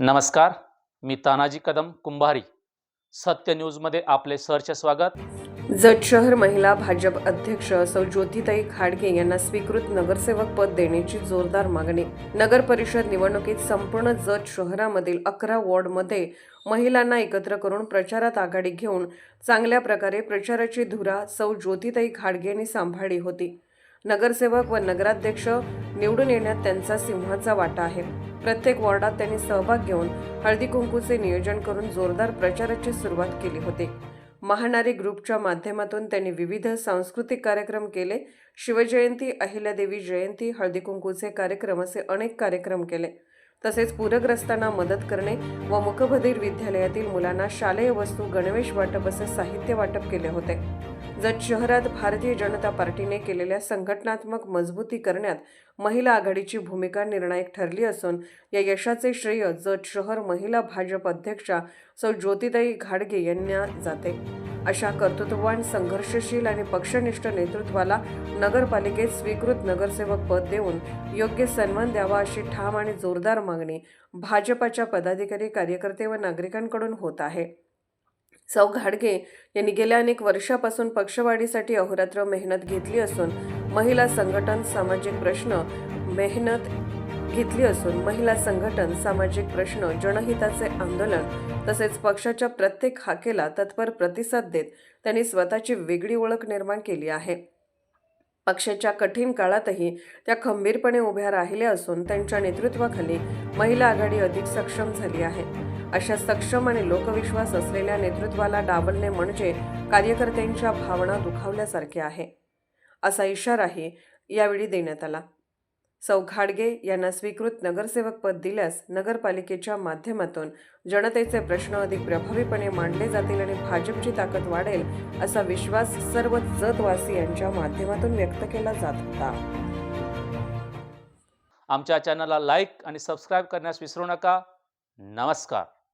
नमस्कार मी तानाजी कदम कुंभारी. सत्य न्यूजमध्ये आपले सरचे स्वागत. जत शहर महिला भाजप अध्यक्ष सौ ज्योतिताई खाडगे यांना स्वीकृत नगरसेवक पद देण्याची जोरदार मागणी. नगर परिषद निवडणुकीत संपूर्ण जत शहरामधील अकरा वॉर्डमध्ये महिलांना एकत्र करून प्रचारात आघाडी घेऊन चांगल्या प्रकारे प्रचाराची धुरा सौ ज्योतिताई खाडगे यांनी सांभाळली होती. नगरसेवक व नगराध्यक्ष निवडून येण्यात त्यांचा सिंहाचा वाटा आहे. प्रत्येक वॉर्डात त्यांनी सहभाग घेऊन हळदी कुंकूचे नियोजन करून जोरदार प्रचाराची सुरुवात केली होती. महानारी ग्रुपच्या माध्यमातून त्यांनी विविध सांस्कृतिक कार्यक्रम केले. शिवजयंती अहिल्यादेवी जयंती हळदी कुंकूचे कार्यक्रम असे अनेक कार्यक्रम केले. तसेच पूरग्रस्तांना मदत करणे व मुकबधीर विद्यालयातील मुलांना शालेय वस्तू गणवेश वाटप असे साहित्य वाटप केले होते. जत शहरात भारतीय जनता पार्टीने केलेल्या संघटनात्मक मजबूती करण्यात महिला आघाडीची भूमिका निर्णायक ठरली असून या यशाचे श्रेय जत शहर महिला भाजप अध्यक्षा सौ ज्योतिताई घाडगे यांना जाते. अशा कर्तृत्ववान संघर्षशील आणि पक्षनिष्ठ नेतृत्वाला नगरपालिकेत स्वीकृत नगरसेवक पद देऊन योग्य सन्मान द्यावा अशी ठाम आणि जोरदार मागणी भाजपाच्या पदाधिकारी कार्यकर्ते व नागरिकांकडून होत आहे. सौ घाडगे यांनी गेल्या अनेक वर्षापासून पक्षवाढीसाठी अहोरात्र मेहनत घेतली असून महिला संघटन सामाजिक प्रश्न मेहनत घेतली असून महिला संघटन सामाजिक प्रश्न जनहिताचे आंदोलन तसेच पक्षाच्या प्रत्येक हाकेला तत्पर प्रतिसाद देत त्यांनी स्वतःची वेगळी ओळख निर्माण केली आहे. पक्षाच्या कठीण काळातही त्या खंबीरपणे उभ्या राहिल्या असून त्यांच्या नेतृत्वाखाली महिला आघाडी अधिक सक्षम झाली आहे. अशा सक्षम आणि लोकविश्वास असलेल्या नेतृत्वाला डावलणे म्हणजे कार्यकर्त्यांच्या भावना दुखावल्यासारखे आहे. असा इशाराही यावेळी देण्यात आला. सौ घाडगे यांना स्वीकृत नगरसेवक पद दिल्यास नगरपालिकेच्या माध्यमातून जनतेचे प्रश्न अधिक प्रभावीपणे मांडले जातील आणि भाजपची ताकद वाढेल असा विश्वास सर्व जतवासियांच्या माध्यमातून व्यक्त केला जात होता. आमच्या चॅनलला लाईक आणि सबस्क्राईब करण्यास विसरू नका. नमस्कार.